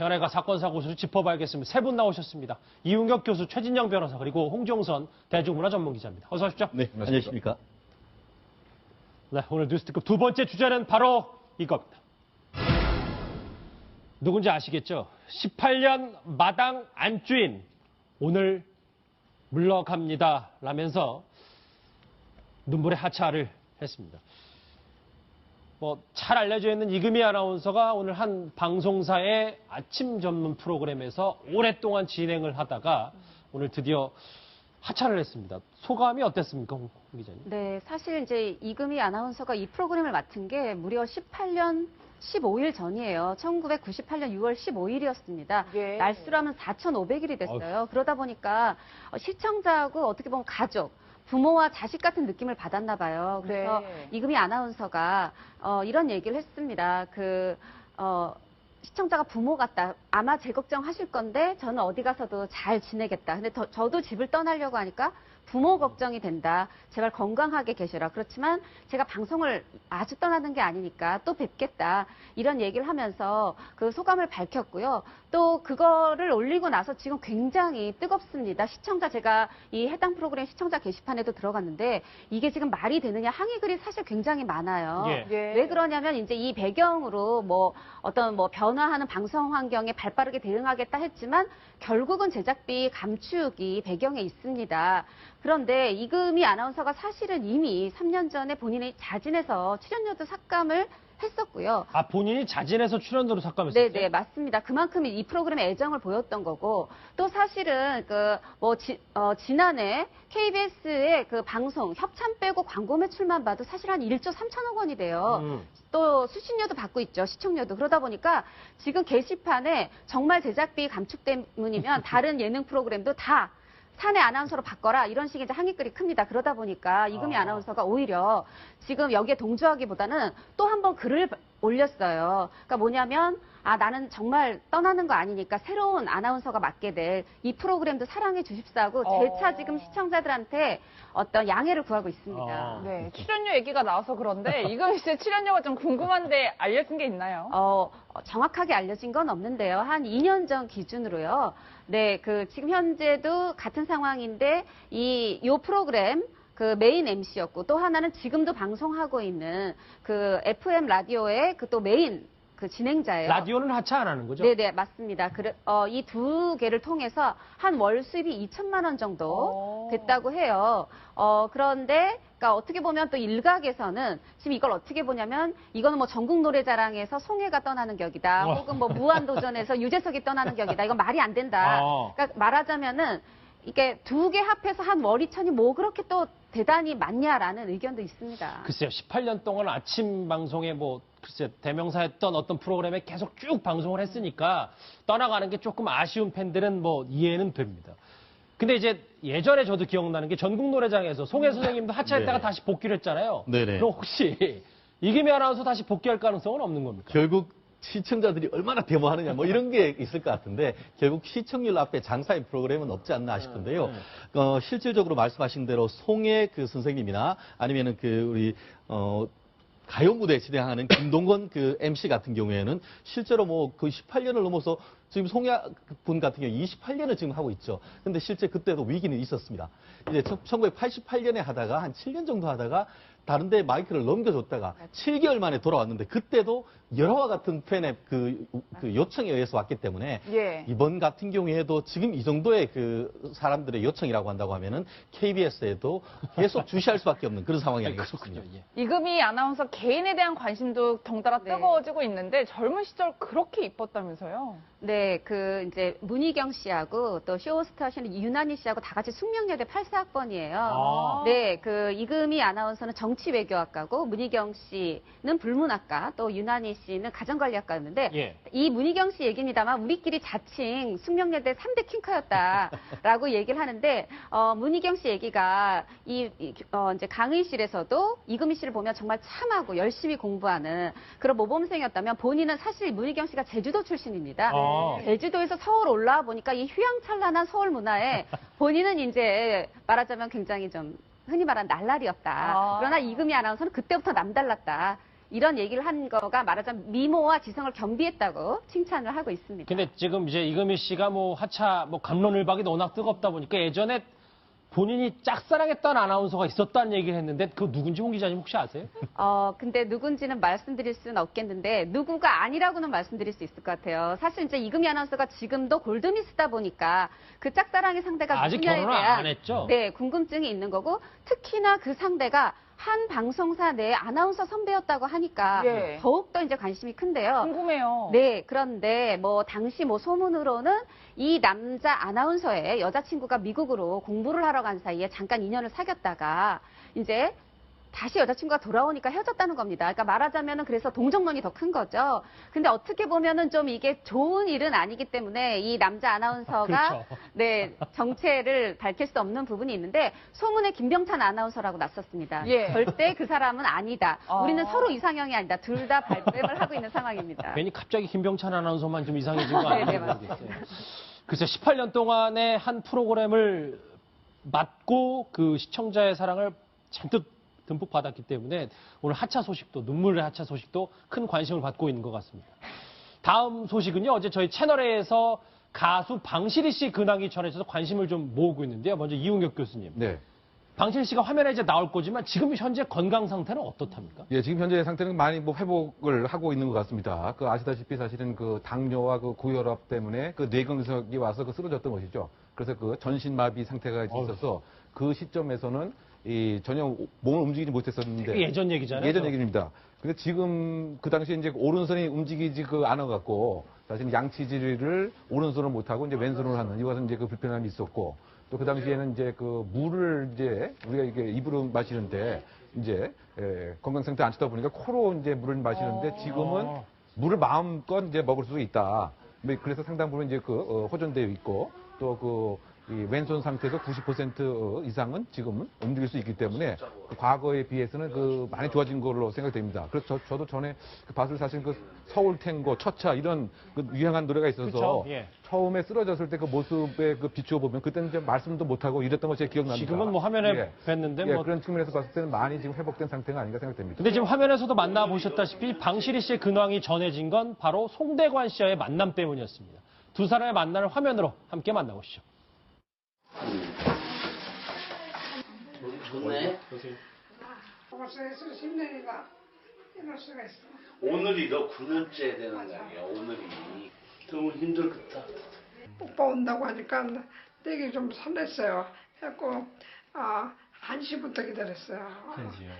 연예가 사건 사고수를 짚어봐야겠습니다. 세 분 나오셨습니다. 이윤격 교수, 최진영 변호사, 그리고 홍종선 대중문화 전문 기자입니다. 어서 오십시오. 네, 안녕하십니까. 네, 오늘 뉴스특급 두 번째 주제는 바로 이겁니다. 누군지 아시겠죠? 18년 마당 안주인 오늘 물러갑니다. 라면서 눈물의 하차를 했습니다. 뭐 잘 알려져 있는 이금희 아나운서가 오늘 한 방송사의 아침 전문 프로그램에서 오랫동안 진행을 하다가 오늘 드디어 하차를 했습니다. 소감이 어땠습니까, 홍 기자님? 네, 사실 이제 이금희 아나운서가 이 프로그램을 맡은 게 무려 18년 15일 전이에요. 1998년 6월 15일이었습니다. 예. 날수로 하면 4,500일이 됐어요. 그러다 보니까 어, 시청자하고 어떻게 보면 가족, 부모와 자식 같은 느낌을 받았나 봐요. 그래서 네. 이금희 아나운서가 어, 이런 얘기를 했습니다. 그 어, 시청자가 부모 같다. 아마 제 걱정 하실 건데 저는 어디 가서도 잘 지내겠다. 근데 더- 저도 집을 떠나려고 하니까 부모 걱정이 된다. 제발 건강하게 계셔라. 그렇지만 제가 방송을 아주 떠나는 게 아니니까 또 뵙겠다. 이런 얘기를 하면서 그 소감을 밝혔고요. 또 그거를 올리고 나서 지금 굉장히 뜨겁습니다. 시청자 제가 이 해당 프로그램 시청자 게시판에도 들어갔는데 이게 지금 말이 되느냐 항의글이 사실 굉장히 많아요. 예. 예. 왜 그러냐면 이제 이 배경으로 뭐 어떤 뭐 변화하는 방송 환경에 발빠르게 대응하겠다 했지만 결국은 제작비 감축이 배경에 있습니다. 그런데 이금희 아나운서가 사실은 이미 3년 전에 본인이 자진해서 출연료도 삭감을 했었고요. 아, 본인이 자진해서 출연료로 삭감했어요? 네, 네, 맞습니다. 그만큼 이 프로그램에 애정을 보였던 거고, 또 사실은 그, 뭐, 지, 어, 지난해 KBS의 그 방송, 협찬 빼고 광고 매출만 봐도 사실 한 1조 3천억 원이 돼요. 음. 또 수신료도 받고 있죠. 시청료도. 그러다 보니까 지금 게시판에 정말 제작비 감축 때문이면 다른 예능 프로그램도 다 사내 아나운서로 바꿔라 이런 식의 이제 항의글이 큽니다. 그러다 보니까 이금희 아. 아. 나운서가 오히려 지금 여기에 동조하기보다는 또 한 번 글을 올렸어요. 그러니까 뭐냐면 아 나는 정말 떠나는 거 아니니까 새로운 아나운서가 맡게 될 이 프로그램도 사랑해 주십사고 재차 어. 지금 시청자들한테 어떤 양해를 구하고 있습니다. 아. 네, 출연료 얘기가 나와서 그런데 이금희 씨의 출연료가 좀 궁금한데 알려진 게 있나요? 어, 어, 정확하게 알려진 건 없는데요. 한 2년 전 기준으로요. 네, 그 지금 현재도 같은 상황인데 이 요 프로그램 그 메인 MC였고 또 하나는 지금도 방송하고 있는 그 FM 라디오의 그 또 메인 그 진행자예요. 라디오는 하차 안 하는 거죠? 네네 맞습니다. 그래, 어, 이 두 개를 통해서 한 월 수입이 2천만 원 정도 오. 됐다고 해요. 어, 그런데 그러니까 어떻게 보면 또 일각에서는 지금 이걸 어떻게 보냐면 이거는 뭐 전국 노래자랑에서 송혜가 떠나는 격이다. 어. 혹은 뭐 무한도전에서 유재석이 떠나는 격이다. 이건 말이 안 된다. 어. 그러니까 말하자면은 이게 두 개 합해서 한월 2천이 뭐 그렇게 또 대단히 많냐라는 의견도 있습니다. 글쎄요, 18년 동안 아침 방송에 뭐, 글쎄, 대명사했던 어떤 프로그램에 계속 쭉 방송을 했으니까 떠나가는 게 조금 아쉬운 팬들은 뭐 이해는 됩니다. 근데 이제 예전에 저도 기억나는 게 전국 노래장에서 송혜 선생님도 하차했다가 네. 다시 복귀를 했잖아요. 네네. 그럼 혹시 이금희 아나운서 다시 복귀할 가능성은 없는 겁니까? 결국 시청자들이 얼마나 데모하느냐 뭐 이런 게 있을 것 같은데 결국 시청률 앞에 장사의 프로그램은 없지 않나 싶은데요. 네. 어, 실질적으로 말씀하신 대로 송혜 그 선생님이나 아니면은 그 우리 어 가요 무대 진행하는 김동건 그 MC 같은 경우에는 실제로 뭐 거의 18년을 넘어서 지금 송혜 분 같은 경우 28년을 지금 하고 있죠. 근데 실제 그때도 위기는 있었습니다. 이제 1988년에 하다가 한 7년 정도 하다가 다른 데 마이크를 넘겨줬다가 7개월 만에 돌아왔는데 그때도 여러와 같은 팬의 그, 그 요청에 의해서 왔기 때문에 예. 이번 같은 경우에도 지금 이 정도의 그 사람들의 요청이라고 한다고 하면은 KBS에도 계속 주시할 수밖에 없는 그런 상황이 아닌가 싶습니다. 예. 이금희 아나운서 개인에 대한 관심도 덩달아 네. 뜨거워지고 있는데 젊은 시절 그렇게 이뻤다면서요? 네, 그 이제 문희경 씨하고 또 쇼호스트 하시는 유난희 씨하고 다 같이 숙명여대 84학번이에요. 아. 네, 그 이금희 아나운서는 정치외교학과고 문희경 씨는 불문학과, 또 유난희 씨는 가정관리학과였는데 예. 이 문희경 씨 얘기입니다만 우리끼리 자칭 숙명여대 3대 킹카였다라고 얘기를 하는데 어, 문희경 씨 얘기가 이, 이, 어, 이제 강의실에서도 이금희 씨를 보면 정말 참하고 열심히 공부하는 그런 모범생이었다면 본인은 사실 문희경 씨가 제주도 출신입니다. 아. 제주도에서 서울 올라와 보니까 이 휘황찬란한 서울 문화에 본인은 이제 말하자면 굉장히 좀 흔히 말하는 날라리였다. 아. 그러나 이금희 아나운서는 그때부터 남달랐다. 이런 얘기를 한 거가 말하자면 미모와 지성을 겸비했다고 칭찬을 하고 있습니다. 근데 지금 이제 이금희 씨가 뭐 하차 뭐 감론을 박이 워낙 뜨겁다 보니까 예전에 본인이 짝사랑했던 아나운서가 있었다는 얘기를 했는데 그 누군지 홍 기자님 혹시 아세요? 어, 근데 누군지는 말씀드릴 수는 없겠는데, 누구가 아니라고는 말씀드릴 수 있을 것 같아요. 사실 이제 이금희 아나운서가 지금도 골드미스다 보니까 그 짝사랑의 상대가 아직 누구냐에 결혼을 대한 안 했죠? 네, 궁금증이 있는 거고, 특히나 그 상대가 한 방송사 내 아나운서 선배였다고 하니까 예. 더욱더 이제 관심이 큰데요. 궁금해요. 네, 그런데 뭐 당시 뭐 소문으로는 이 남자 아나운서의 여자친구가 미국으로 공부를 하러 간 사이에 잠깐 인연을 사귀었다가 이제 다시 여자친구가 돌아오니까 헤어졌다는 겁니다. 그러니까 말하자면은 그래서 동정론이 더 큰 거죠. 근데 어떻게 보면은 좀 이게 좋은 일은 아니기 때문에 이 남자 아나운서가 그렇죠. 네, 정체를 밝힐 수 없는 부분이 있는데 소문에 김병찬 아나운서라고 났었습니다. 예. 절대 그 사람은 아니다. 아. 우리는 서로 이상형이 아니다. 둘 다 발뺌을 하고 있는 상황입니다. 괜히 갑자기 김병찬 아나운서만 좀 이상해진 거 네, 네, 모르겠어요. 글쎄 18년 동안의 한 프로그램을 맡고 그 시청자의 사랑을 잔뜩 듬뿍 받았기 때문에 오늘 하차 소식도 눈물의 하차 소식도 큰 관심을 받고 있는 것 같습니다. 다음 소식은요. 어제 저희 채널에서 가수 방실이 씨 근황이 전해져서 관심을 좀 모으고 있는데요. 먼저 이웅혁 교수님. 네. 방실이 씨가 화면에 이제 나올 거지만 지금 현재 건강 상태는 어떻답니까? 예, 지금 현재 상태는 많이 뭐 회복을 하고 있는 것 같습니다. 그 아시다시피 사실은 그 당뇨와 그 고혈압 때문에 그 뇌경색이 와서 그 쓰러졌던 것이죠. 그래서 그 전신 마비 상태가 있어서 그 시점에서는 이 전혀 몸을 움직이지 못했었는데 예전 얘기잖아요. 예전 얘기입니다. 근데 지금 그 당시에 이제 오른손이 움직이지 그 않아 갖고 사실 양치질을 오른손으로 못 하고 이제 왼손으로 하는 이것은 이제 그 불편함이 있었고 또 그 당시에는 이제 그 물을 이제 우리가 이게 입으로 마시는데 이제 예, 건강 상태 안 좋다 보니까 코로 이제 물을 마시는데 지금은 어. 물을 마음껏 이제 먹을 수 있다. 뭐 그래서 상당 부분 이제 그 어, 호전되어 있고 또그 왼손 상태에서 90% 이상은 지금은 움직일 수 있기 때문에 그 과거에 비해서는 그 많이 좋아진 걸로 생각됩니다. 그래서 저, 도 전에 그 봤을 사실 그 서울 탱고, 첫차 이런 그 유행한 노래가 있어서 예. 처음에 쓰러졌을 때 그 모습에 그 비추어 보면 그때는 이제 말씀도 못 하고 이랬던 것이 기억납니다. 지금은 뭐 화면에 예. 뵀는데 예, 뭐 그런 측면에서 봤을 때는 많이 지금 회복된 상태가 아닌가 생각됩니다. 근데 지금 화면에서도 만나보셨다시피 방실이 씨의 근황이 전해진 건 바로 송대관 씨와의 만남 때문이었습니다. 두 사람의 만남을 화면으로 함께 만나보시죠. 좋네. 벌써에서 10년이가 이럴 수가 있어. 오늘이 너 9년째 되는 날이야, 오늘이. 너무 힘들겠다. 오빠 온다고 하니까 되게 좀 설렜어요. 그래갖고, 아, 1시부터 기다렸어요.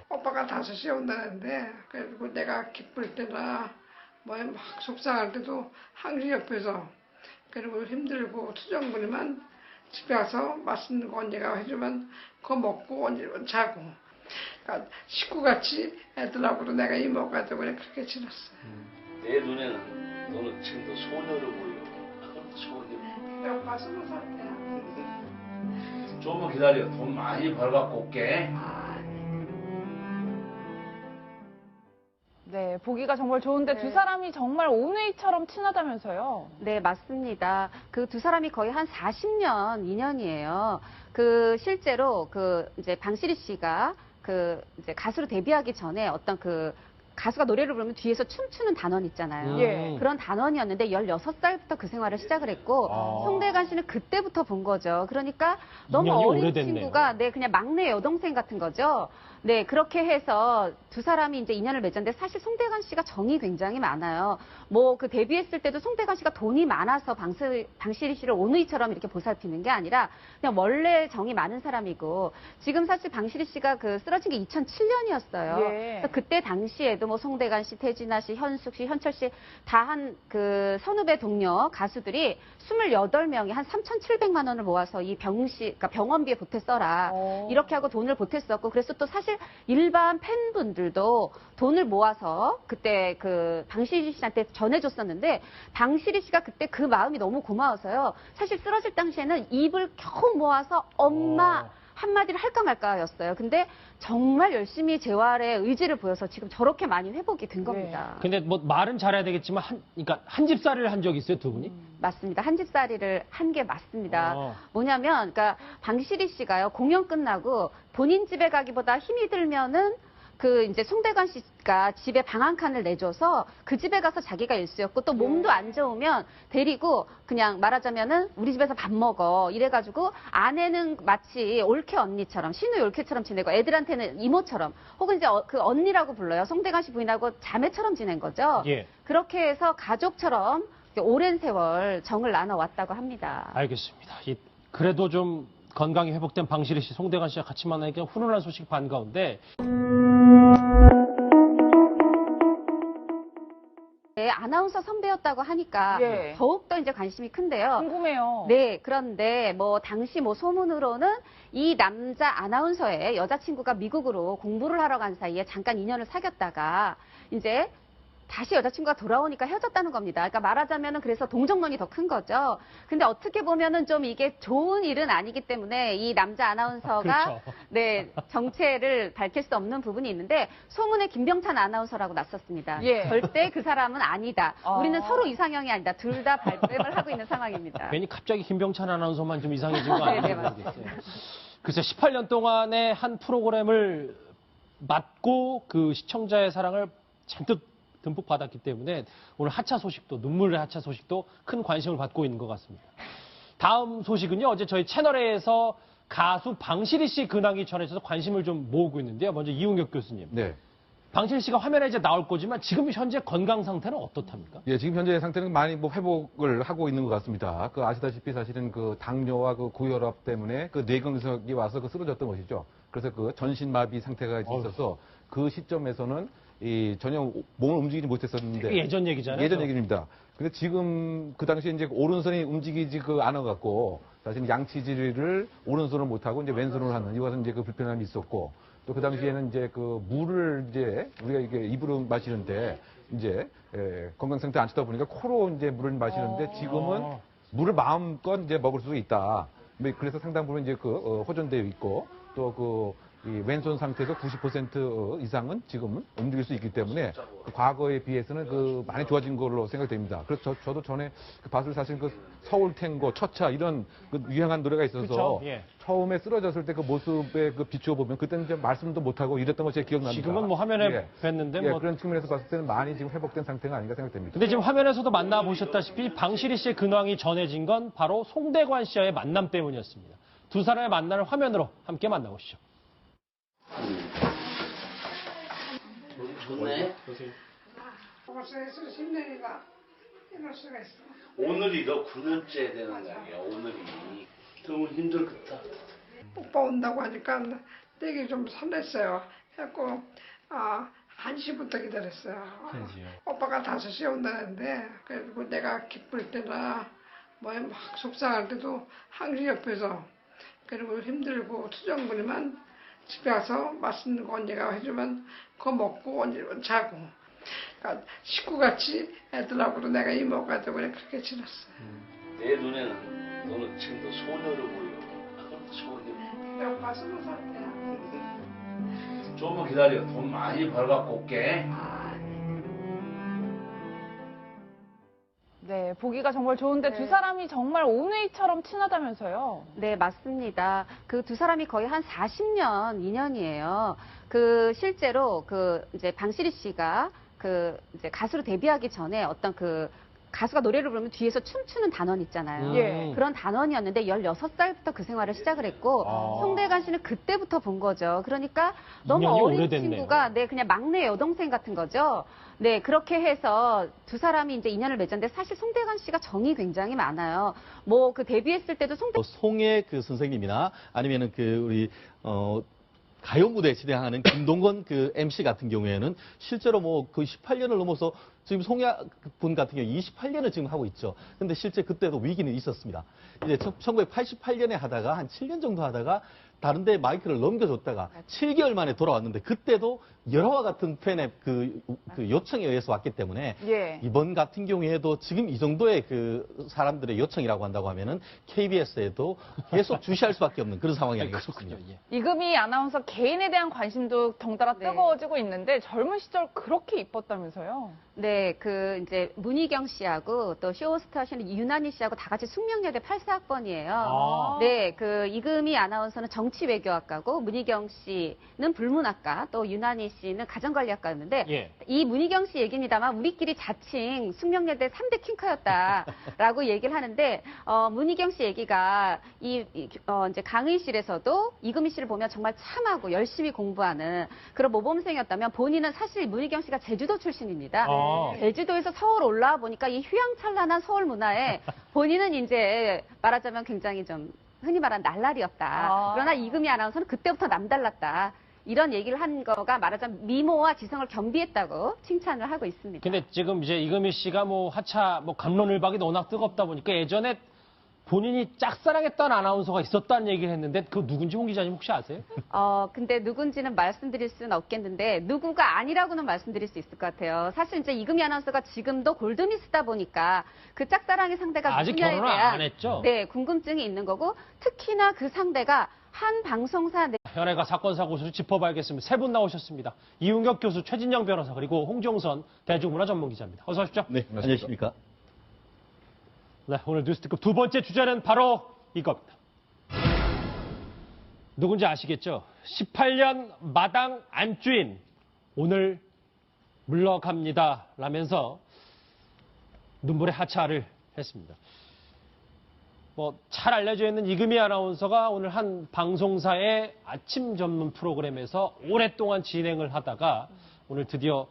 오빠가 5시에 온다는데, 그리고 내가 기쁠 때나, 뭐, 막 속상할 때도 항상 옆에서, 그리고 힘들고 투정부리만 집에 와서 맛있는 거 언니가 해주면 그거 먹고 언니 자고. 그러니까 식구같이 애들하고도 내가 이모가 되고 그냥 그렇게 지냈어요. 내 눈에는 너는 지금 도 소녀로 보여. 소녀. 내 오빠 스무 살 때야. 조금만 기다려. 돈 많이 벌갖고 올게. 네, 보기가 정말 좋은데 두 사람이 정말 오누이처럼 친하다면서요. 네, 맞습니다. 그 두 사람이 거의 한 40년 인연이에요. 그 실제로 그 이제 방시리 씨가 그 이제 가수로 데뷔하기 전에 어떤 그 가수가 노래를 부르면 뒤에서 춤추는 단원 있잖아요. 예. 그런 단원이었는데 16살부터 그 생활을 시작을 했고 아. 송대관 씨는 그때부터 본 거죠. 그러니까 너무 어린 오래됐네요. 친구가 네 그냥 막내 여동생 같은 거죠. 네 그렇게 해서 두 사람이 이제 인연을 맺었는데 사실 송대관 씨가 정이 굉장히 많아요. 뭐 그 데뷔했을 때도 송대관 씨가 돈이 많아서 방시, 방시리 씨를 오누이처럼 이렇게 보살피는 게 아니라 그냥 원래 정이 많은 사람이고 지금 사실 방시리 씨가 그 쓰러진 게 2007년이었어요. 예. 그때 당시에도 뭐 송대관 씨, 태진아 씨, 현숙 씨, 현철 씨 다 한 그 선후배 동료 가수들이 28명이 한 3,700만 원을 모아서 이 병시, 그러니까 병원비에 보태 써라. 어. 이렇게 하고 돈을 보탰었고 그래서 또 사실 일반 팬분들도 돈을 모아서 그때 그 방시리 씨한테 전해줬었는데 방시리 씨가 그때 그 마음이 너무 고마워서요. 사실 쓰러질 당시에는 입을 겨우 모아서 엄마 어. 한마디를 할까 말까였어요. 근데 정말 열심히 재활의 의지를 보여서 지금 저렇게 많이 회복이 된 겁니다. 근데 뭐 말은 잘해야 되겠지만 한 그러니까 한 집살이를 한 적이 있어요 두 분이? 맞습니다. 한 집살이를 한 게 맞습니다. 어. 뭐냐면, 그러니까 방시리 씨가요 공연 끝나고 본인 집에 가기보다 힘이 들면은 그 이제 송대관 씨가 집에 방 한 칸을 내줘서 그 집에 가서 자기가 일수였고 또 몸도 안 좋으면 데리고 그냥 말하자면은 우리 집에서 밥 먹어 이래가지고 아내는 마치 올케 언니처럼 신우이 올케처럼 지내고 애들한테는 이모처럼 혹은 이제 어- 그 언니라고 불러요. 송대관 씨 부인하고 자매처럼 지낸 거죠. 예. 그렇게 해서 가족처럼 오랜 세월 정을 나눠 왔다고 합니다. 알겠습니다. 이, 그래도 좀 건강이 회복된 방실희 씨, 송대관 씨와 같이 만나니까 훈훈한 소식 반가운데 네, 아나운서 선배였다고 하니까 예. 더욱더 이제 관심이 큰데요. 궁금해요. 네, 그런데 뭐 당시 뭐 소문으로는 이 남자 아나운서의 여자친구가 미국으로 공부를 하러 간 사이에 잠깐 인연을 사귀었다가 이제 다시 여자친구가 돌아오니까 헤어졌다는 겁니다. 그러니까 말하자면은 그래서 동정론이 더 큰 거죠. 근데 어떻게 보면은 좀 이게 좋은 일은 아니기 때문에 이 남자 아나운서가 그렇죠. 네, 정체를 밝힐 수 없는 부분이 있는데 소문에 김병찬 아나운서라고 났었습니다. 예. 절대 그 사람은 아니다. 어. 우리는 서로 이상형이 아니다. 둘 다 발뺌을 하고 있는 상황입니다. 괜히 갑자기 김병찬 아나운서만 좀 이상해진 거 아닌지 네, 네. 글쎄 18년 동안의 한 프로그램을 맡고 그 시청자의 사랑을 잔뜩 듬뿍 받았기 때문에 오늘 하차 소식도 눈물의 하차 소식도 큰 관심을 받고 있는 것 같습니다. 다음 소식은요. 어제 저희 채널에서 가수 방실희 씨 근황이 전해져서 관심을 좀 모으고 있는데요. 먼저 이웅혁 교수님. 네. 방실희 씨가 화면에 이제 나올 거지만 지금 현재 건강 상태는 어떻답니까? 예, 지금 현재 상태는 많이 뭐 회복을 하고 있는 것 같습니다. 그 아시다시피 사실은 그 당뇨와 그 고혈압 때문에 그 뇌경색이 와서 그 쓰러졌던 것이죠. 그래서 그 전신 마비 상태가 있어서 그 시점에서는 이 전혀 몸을 움직이지 못했었는데 예전 얘기잖아요. 예전 얘기입니다. 근데 지금 그 당시에 이제 오른손이 움직이지 그 않아 갖고 사실 양치질을 오른손을 못 하고 이제 왼손으로 하는 이것은 이제 그 불편함이 있었고 또 그 당시에는 이제 그 물을 이제 우리가 이게 입으로 마시는데 이제 예, 건강 상태 안 좋다 보니까 코로 이제 물을 마시는데 지금은 어. 물을 마음껏 이제 먹을 수 있다. 뭐 그래서 상당 부분 이제 그 어, 호전되어 있고 또그이 왼손 상태에서 90% 이상은 지금은 움직일 수 있기 때문에 그 과거에 비해서는 그 많이 좋아진 걸로 생각됩니다. 그래서 저, 도 전에 그 봤을 때 사실 그 서울 탱고, 처차 이런 그 유행한 노래가 있어서 예. 처음에 쓰러졌을 때 그 모습에 그 비추어 보면 그때는 이제 말씀도 못 하고 이랬던 것이 기억납니다. 지금은 뭐 화면에 예. 뵀는데 예, 뭐 그런 측면에서 봤을 때는 많이 지금 회복된 상태가 아닌가 생각됩니다. 근데 지금 화면에서도 만나보셨다시피 방실희 씨의 근황이 전해진 건 바로 송대관 씨와의 만남 때문이었습니다. 두 사람의 만남을 화면으로 함께 만나보시죠. 좋네. 벌써에서 10년이나 이럴 수가 있어. 오늘이 너 9년째 되는 날이야. 오늘이 너무 힘들겠다. 오빠 온다고 하니까 되게 좀 설렜어요. 해갖고 아 1시부터 기다렸어요. 오빠가 5시에 온다는데 그래도 내가 기쁠 때나 뭐막 속상할 때도 항상 옆에서 그리고 힘들고 투정부리만 집에 가서 맛있는 거 언니가 해주면 그거 먹고 언니는 자고 그러니까 식구같이 애들하고도 내가 이모가 되고 그렇게 지냈어요. 내 눈에는 너는 지금도 소녀로 보여. 소녀. 내 오빠 스무 살 때야. 조금만 기다려. 돈 많이 벌갖고 올게. 네, 보기가 정말 좋은데 두 사람이 정말 오누이처럼 친하다면서요. 네, 맞습니다. 그 두 사람이 거의 한 40년 인연이에요. 그 실제로 그 이제 방실희 씨가 그 이제 가수로 데뷔하기 전에 어떤 그 가수가 노래를 부르면 뒤에서 춤추는 단원 있잖아요. 예. 그런 단원이었는데 16살부터 그 생활을 시작을 했고 아. 송대관 씨는 그때부터 본 거죠. 그러니까 너무 인연이 어린 오래됐네요. 친구가 네 그냥 막내 여동생 같은 거죠. 네 그렇게 해서 두 사람이 이제 인연을 맺었는데 사실 송대관 씨가 정이 굉장히 많아요. 뭐 그 데뷔했을 때도 송대 뭐 송혜 그 선생님이나 아니면은 그 우리 어 가요 무대 진행하는 김동건 그 MC 같은 경우에는 실제로 뭐 그 18년을 넘어서 지금 송혜 분 같은 경우 28년을 지금 하고 있죠. 근데 실제 그때도 위기는 있었습니다. 이제 1988년에 하다가 한 7년 정도 하다가 다른 데 마이크를 넘겨줬다가 7개월 만에 돌아왔는데 그때도 여러와 같은 팬의 그, 그 요청에 의해서 왔기 때문에 예. 이번 같은 경우에도 지금 이 정도의 그 사람들의 요청이라고 한다고 하면은 KBS에도 계속 주시할 수밖에 없는 그런 상황이 아닌가 싶습니다. 예. 이금희 아나운서 개인에 대한 관심도 덩달아 네. 뜨거워지고 있는데 젊은 시절 그렇게 이뻤다면서요. 네, 그 이제 문희경 씨하고 또 쇼스타 하시는 유난희 씨하고 다 같이 숙명여대 84학번이에요. 아. 네, 그 이금희 아나운서는 정 정치외교학과고 문희경 씨는 불문학과 또 윤한희 씨는 가정관리학과였는데 예. 이 문희경 씨 얘기입니다만 우리끼리 자칭 숙명여대 3대 킹커였다라고 얘기를 하는데 어, 문희경 씨 얘기가 이, 이, 어, 이제 강의실에서도 이금희 씨를 보면 정말 참하고 열심히 공부하는 그런 모범생이었다면 본인은 사실 문희경 씨가 제주도 출신입니다. 아. 제주도에서 서울 올라와 보니까 이 휘황찬란한 서울 문화에 본인은 이제 말하자면 굉장히 좀 흔히 말하는 날라리였다. 아. 그러나 이금희 아나운서는 그때부터 남달랐다. 이런 얘기를 한 거가 말하자면 미모와 지성을 겸비했다고 칭찬을 하고 있습니다. 근데 지금 이제 이금희 씨가 뭐 하차 뭐 감론을 박이 워낙 뜨겁다 보니까 예전에 본인이 짝사랑했던 아나운서가 있었다는 얘기를 했는데 그 누군지 홍 기자님 혹시 아세요? 어, 근데 누군지는 말씀드릴 수는 없겠는데, 누구가 아니라고는 말씀드릴 수 있을 것 같아요. 사실 이제 이금희 아나운서가 지금도 골드미스다 보니까 그 짝사랑의 상대가 아직 누구냐에 결혼을 대한 안 했죠? 네, 궁금증이 있는 거고, 특히나 그 상대가 한 방송사 내 현해가 사건 사고수를 짚어봐야겠습니다. 세 분 나오셨습니다. 이윤격 교수, 최진영 변호사 그리고 홍종선 대중문화 전문기자입니다. 어서 오십시오. 네, 안녕하십니까. 네, 오늘 뉴스특급 두 번째 주제는 바로 이겁니다. 누군지 아시겠죠? 18년 마당 안주인 오늘 물러갑니다 라면서 눈물의 하차를 했습니다. 뭐 잘 알려져 있는 이금희 아나운서가 오늘 한 방송사의 아침 전문 프로그램에서 오랫동안 진행을 하다가 오늘 드디어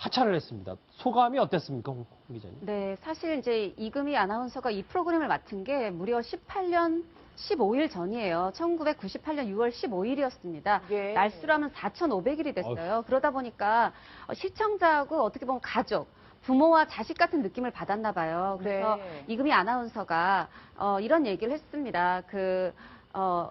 하차를 했습니다. 소감이 어땠습니까, 홍 기자님? 네, 사실 이제 이금희 아나운서가 이 프로그램을 맡은 게 무려 18년 15일 전이에요. 1998년 6월 15일이었습니다. 예. 날수로 하면 4,500일이 됐어요. 그러다 보니까 어, 시청자하고 어떻게 보면 가족, 부모와 자식 같은 느낌을 받았나 봐요. 그래서 네. 이금희 아나운서가 어, 이런 얘기를 했습니다. 그 어,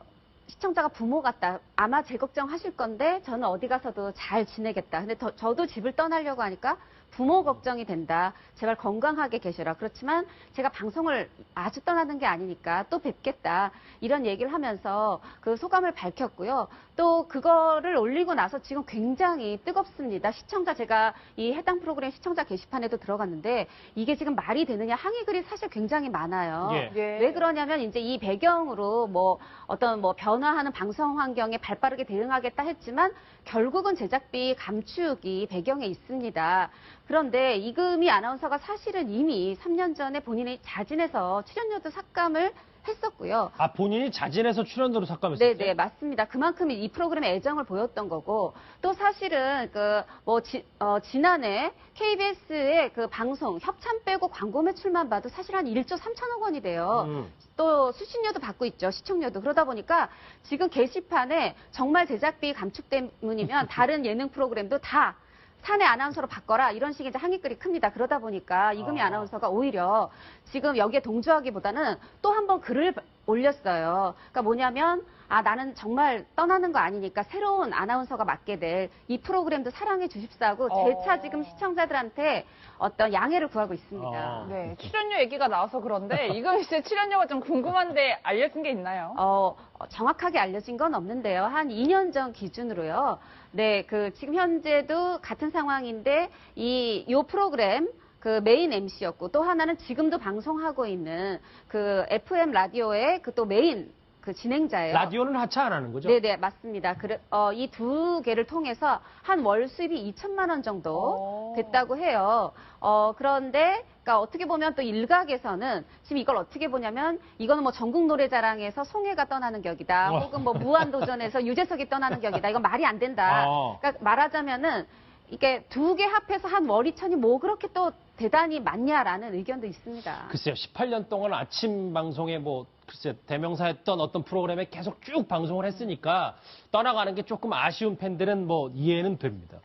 시청자가 부모 같다. 아마 제 걱정 하실 건데 저는 어디 가서도 잘 지내겠다. 근데 더- 저도 집을 떠나려고 하니까 부모 걱정이 된다. 제발 건강하게 계셔라. 그렇지만 제가 방송을 아주 떠나는 게 아니니까 또 뵙겠다. 이런 얘기를 하면서 그 소감을 밝혔고요. 또 그거를 올리고 나서 지금 굉장히 뜨겁습니다. 시청자 제가 이 해당 프로그램 시청자 게시판에도 들어갔는데 이게 지금 말이 되느냐 항의 글이 사실 굉장히 많아요. 예. 예. 왜 그러냐면 이제 이 배경으로 뭐 어떤 뭐 변화하는 방송 환경에 발빠르게 대응하겠다 했지만 결국은 제작비 감축이 배경에 있습니다. 그런데 이금희 아나운서가 사실은 이미 3년 전에 본인이 자진해서 출연료도 삭감을 했었고요. 아, 본인이 자진해서 출연료로 삭감했어요? 네, 네, 맞습니다. 그만큼 이 프로그램에 애정을 보였던 거고, 또 사실은 그, 뭐, 지, 어, 지난해 KBS의 그 방송, 협찬 빼고 광고 매출만 봐도 사실 한 1조 3천억 원이 돼요. 음. 또 수신료도 받고 있죠. 시청료도. 그러다 보니까 지금 게시판에 정말 제작비 감축 때문이면 다른 예능 프로그램도 다 사내 아나운서로 바꿔라 이런 식의 이제 항의글이 큽니다. 그러다 보니까 이금희 아. 아. 나운서가 오히려 지금 여기에 동조하기보다는 또 한 번 글을 올렸어요. 그러니까 뭐냐면 아 나는 정말 떠나는 거 아니니까 새로운 아나운서가 맡게 될 이 프로그램도 사랑해 주십사고 어. 재차 지금 시청자들한테 어떤 양해를 구하고 있습니다. 어. 네, 출연료 얘기가 나와서 그런데 이금희 씨의 출연료가 좀 궁금한데 알려진 게 있나요? 어, 어, 정확하게 알려진 건 없는데요. 한 2년 전 기준으로요. 네, 그 지금 현재도 같은 상황인데 이 요 프로그램 그 메인 MC였고 또 하나는 지금도 방송하고 있는 그 FM 라디오의 그 또 메인 그 진행자예요. 라디오는 하차 안 하는 거죠? 네네 맞습니다. 그래 어, 이 두 개를 통해서 한 월 수입이 2천만 원 정도 오. 됐다고 해요. 어, 그런데 그러니까 어떻게 보면 또 일각에서는 지금 이걸 어떻게 보냐면 이거는 뭐 전국 노래자랑에서 송혜가 떠나는 격이다. 어. 혹은 뭐 무한도전에서 유재석이 떠나는 격이다. 이건 말이 안 된다. 어. 그러니까 말하자면은 이게 두 개 합해서 한월 2천이 뭐 그렇게 또 대단히 많냐라는 의견도 있습니다. 글쎄요, 18년 동안 아침 방송에 뭐, 글쎄, 대명사했던 어떤 프로그램에 계속 쭉 방송을 했으니까 떠나가는 게 조금 아쉬운 팬들은 뭐 이해는 됩니다.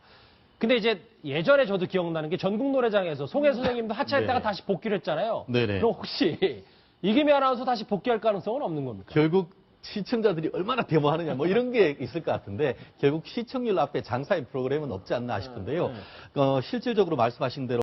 근데 이제 예전에 저도 기억나는 게 전국 노래장에서 송혜 선생님도 하차했다가 네. 다시 복귀를 했잖아요. 네네. 그럼 혹시 이금희 아나운서 다시 복귀할 가능성은 없는 겁니까? 결국 시청자들이 얼마나 데모하느냐 뭐 이런 게 있을 것 같은데 결국 시청률 앞에 장사인 프로그램은 없지 않나 싶은데요. 어, 실질적으로 말씀하신 대로